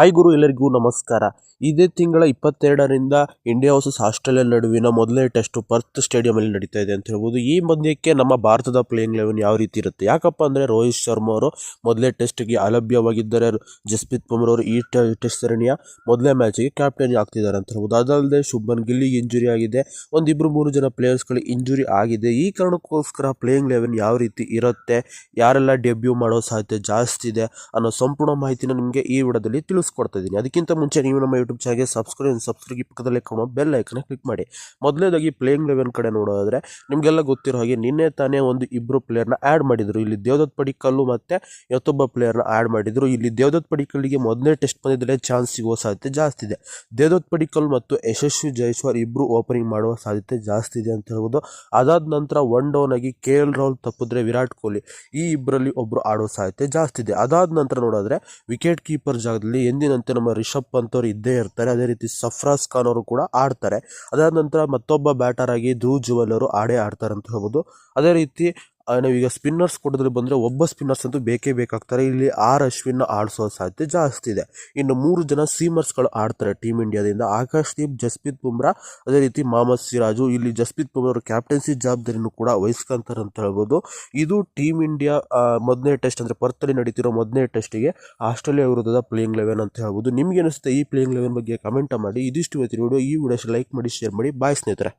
Hi ಗುರು, ಎಲ್ಲರಿಗೂ ನಮಸ್ಕಾರ. ಇದೇ ತಿಂಗಳ ಇಪ್ಪತ್ತೆರಡರಿಂದ ಇಂಡಿಯಾ ವರ್ಸಸ್ ಆಸ್ಟ್ರೇಲಿಯಾ ನಡುವಿನ ಮೊದಲನೇ ಟೆಸ್ಟ್ ಪರ್ತ್ ಸ್ಟೇಡಿಯಂಲ್ಲಿ ನಡೀತಾ ಇದೆ ಅಂತ ಹೇಳ್ಬೋದು. ಈ ಮಧ್ಯಕ್ಕೆ ನಮ್ಮ ಭಾರತದ ಪ್ಲೇಯಿಂಗ್ ಲೆವೆನ್ ಯಾವ ರೀತಿ ಇರುತ್ತೆ? ಯಾಕಪ್ಪ ಅಂದರೆ ರೋಹಿತ್ ಶರ್ಮಾ ಅವರು ಮೊದಲೇ ಟೆಸ್ಟ್ಗೆ ಅಲಭ್ಯವಾಗಿದ್ದರೆ ಜಸ್ಪ್ರೀತ್ ಬುಮ್ರಾ ಅವರು ಈ ಟೆಸ್ಟ್ ಸರಣಿಯ ಮೊದಲನೇ ಮ್ಯಾಚಿಗೆ ಕ್ಯಾಪ್ಟನ್ ಆಗ್ತಿದ್ದಾರೆ ಅಂತ ಹೇಳ್ಬೋದು. ಅದಲ್ಲದೆ ಶುಭನ್ ಗಿಲ್ಲಿಗೆ ಇಂಜುರಿ ಆಗಿದೆ. ಒಂದಿಬ್ಬರು ಮೂರು ಜನ ಪ್ಲೇಯರ್ಸ್ಗಳು ಇಂಜುರಿ ಆಗಿದೆ. ಈ ಕಾರಣಕ್ಕೋಸ್ಕರ ಪ್ಲೇಯಿಂಗ್ ಲೆವೆನ್ ಯಾವ ರೀತಿ ಇರುತ್ತೆ? ಯಾರೆಲ್ಲ ಡೆಬ್ಯೂ ಮಾಡೋ ಸಾಧ್ಯತೆ ಜಾಸ್ತಿ ಇದೆ ಅನ್ನೋ ಸಂಪೂರ್ಣ ಮಾಹಿತಿನ ನಿಮಗೆ ಈ ವಿಡಿಯೋದಲ್ಲಿ ತಿಳಿಸ್ಕೊಡ್ತಾ ಇದ್ದೀನಿ ಅದಕ್ಕಿಂತ ಮುಂಚೆ ನೀವು ನಮ್ಮ ಯೂಟ್ಯೂಬ್ ಚಾನಲ್ಗೆ ಸಬ್ಸ್ಕ್ರೈಬ್ ಸಬ್ಸ್ಕ್ರೈಬ್ ಪಕ್ಕದಲ್ಲೇ ಕಾಣೋ ಬೆಲ್ ಐಕನ್ನ ಕ್ಲಿಕ್ ಮಾಡಿ. ಮೊದಲನೇದಾಗಿ ಪ್ಲೇಯಿಂಗ್ ಲೆವೆನ್ ಕಡೆ ನೋಡೋದಾದ್ರೆ, ನಿಮಗೆಲ್ಲ ಗೊತ್ತಿರೋ ಹಾಗೆ ನಿನ್ನೆ ತಾನೇ ಒಂದು ಇಬ್ಬರು ಪ್ಲೇಯರ್ನ ಆ್ಯಡ್ ಮಾಡಿದ್ರು. ಇಲ್ಲಿ ದೇವದತ್ ಪಡಿಕಲ್ಲು ಮತ್ತು ಮತ್ತೊಬ್ಬ ಪ್ಲೇಯರ್ನ ಆ್ಯಡ್ ಮಾಡಿದರು. ಇಲ್ಲಿ ದೇವದತ್ ಪಡಿಕಲ್ಲಿಗೆ ಮೊದಲನೇ ಟೆಸ್ಟ್ ಬಂದಿದ್ದರೆ ಚಾನ್ಸ್ ಸಿಗುವ ಸಾಧ್ಯತೆ ಜಾಸ್ತಿ ಇದೆ. ದೇವದತ್ ಪಡಿಕಲ್ ಮತ್ತು ಯಶಸ್ವಿ ಜಯೇಶ್ವರ್ ಇಬ್ಬರು ಓಪನಿಂಗ್ ಮಾಡುವ ಸಾಧ್ಯತೆ ಜಾಸ್ತಿ ಇದೆ ಅಂತ ಹೇಳ್ಬೋದು. ಅದಾದ ನಂತರ ಒನ್ ಡೌನ್ ಆಗಿ ಕೆ ಎಲ್ ರಾಹುಲ್ ತಪ್ಪಿದ್ರೆ ವಿರಾಟ್ ಕೊಹ್ಲಿ ಈ ಇಬ್ಬರಲ್ಲಿ ಒಬ್ಬರು ಆಡೋ ಸಾಧ್ಯತೆ ಜಾಸ್ತಿ ಇದೆ. ಅದಾದ ನಂತರ ನೋಡಿದ್ರೆ ವಿಕೆಟ್ ಕೀಪರ್ ಜಾಗದಲ್ಲಿ ಎಂದಿನಂತೆ ನಮ್ಮ ರಿಷಬ್ ಪಂತ್ ಅವರು ಇದ್ದೇ ಇರ್ತಾರೆ. ಅದೇ ರೀತಿ ಸಫ್ರಾಸ್ ಖಾನ್ ಅವರು ಕೂಡ ಆಡ್ತಾರೆ. ಅದಾದ ನಂತರ ಮತ್ತೊಬ್ಬ ಬ್ಯಾಟರ್ ಆಗಿ ಧ್ರುವ್ ಜುವೆಲ್ ಅವರು ಆಡೇ ಆಡ್ತಾರೆ ಅಂತ ಹೇಳ್ಬೋದು. ಅದೇ ರೀತಿ ನಾವೀಗ ಸ್ಪಿನ್ನರ್ಸ್ ಕೊಡೋದ್ರಲ್ಲಿ ಬಂದರೆ ಒಬ್ಬ ಸ್ಪಿನ್ನರ್ಸ್ ಅಂತೂ ಬೇಕೇ ಬೇಕಾಗ್ತಾರೆ. ಇಲ್ಲಿ ಆರ್ ಅಶ್ವಿನ್ ಆಡಿಸೋ ಸಾಧ್ಯತೆ ಜಾಸ್ತಿ ಇದೆ. ಇನ್ನು ಮೂರು ಜನ ಸೀಮರ್ಸ್ಗಳು ಆಡ್ತಾರೆ ಟೀಮ್ ಇಂಡಿಯಾದಿಂದ. ಆಕಾಶ್ ದೀಪ್, ಜಸ್ಪ್ರೀತ್ ಬುಮ್ರಾ, ಅದೇ ರೀತಿ ಮೊಹಮ್ಮದ್ ಸಿರಾಜು. ಇಲ್ಲಿ ಜಸ್ಪ್ರೀತ್ ಬುಮ್ರಾ ಅವರು ಕ್ಯಾಪ್ಟನ್ಸಿ ಜವಾಬ್ದಾರಿನೂ ಕೂಡ ವಹಿಸ್ಕೊಂತಾರೆ ಅಂತ ಹೇಳ್ಬೋದು. ಇದು ಟೀಮ್ ಇಂಡಿಯಾ ಮೊದಲನೇ ಟೆಸ್ಟ್ ಅಂದರೆ ಪರ್ತಲ್ಲಿ ನಡೀತಿರೋ ಮೊದಲನೇ ಟೆಸ್ಟಿಗೆ ಆಸ್ಟ್ರೇಲಿಯಾ ವಿರುದ್ಧದ ಪ್ಲೇಯಿಂಗ್ ಲೆವೆನ್ ಅಂತ ಹೇಳ್ಬೋದು. ನಿಮ್ಗೆ ಅನಿಸುತ್ತೆ ಈ ಪ್ಲೇಯಿಂಗ್ ಲೆವೆನ್ ಬಗ್ಗೆ ಕಮೆಂಟ್ ಮಾಡಿ. ಇದಿಷ್ಟು ಇವತ್ತಿನ ವಿಡಿಯೋ ಈ ವಿಡಿಯೋ ಲೈಕ್ ಮಾಡಿ ಶೇರ್ ಮಾಡಿ. ಬಾಯ್ ಸ್ನೇಹಿತರೆ.